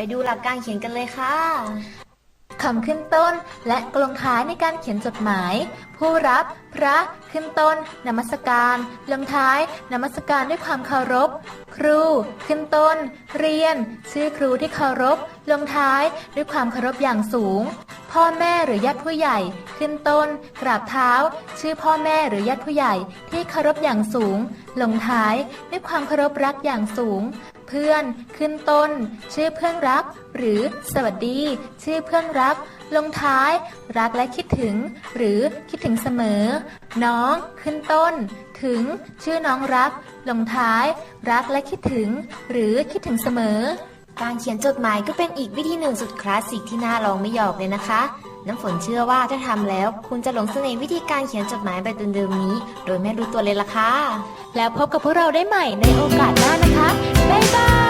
ไปดูหลักการเขียนกันเลยค่ะคำขึ้นต้นและกลงท้ายในการเขียนจดหมาย ผู้รับ พระ ขึ้นต้นนมัสการ ลงท้ายนมัสการด้วยความเคารพ ครู ขึ้นต้น เรียน ชื่อครูที่เคารพ ลงท้ายด้วยความเคารพอย่างสูง พ่อแม่หรือญาติผู้ใหญ่ ขึ้นต้น กราบเท้า ชื่อพ่อแม่หรือญาติผู้ใหญ่ที่เคารพอย่างสูง ลงท้ายด้วยความเคารพรักอย่างสูง เพื่อน ขึ้นต้น ชื่อเพื่อนรัก หรือสวัสดี ชื่อเพื่อนรัก ลงท้าย รักและคิดถึง หรือคิดถึงเสมอ น้อง ขึ้นต้น ถึง ชื่อน้องรัก ลงท้าย รักและคิดถึง หรือคิดถึงเสมอ การเขียนจดหมายก็เป็นอีกวิธีหนึ่งสุดคลาสสิกที่น่าลองไม่หยอกเลยนะคะน้ำฝนเชื่อว่าถ้าทำแล้ว คุณจะหลงเสน่ห์วิธีการเขียนจดหมายแบบเดิมๆนี้ โดยไม่รู้ตัวเลยล่ะค่ะ แล้วพบกับพวกเราได้ใหม่ในโอกาสหน้านะคะ บ๊ายบาย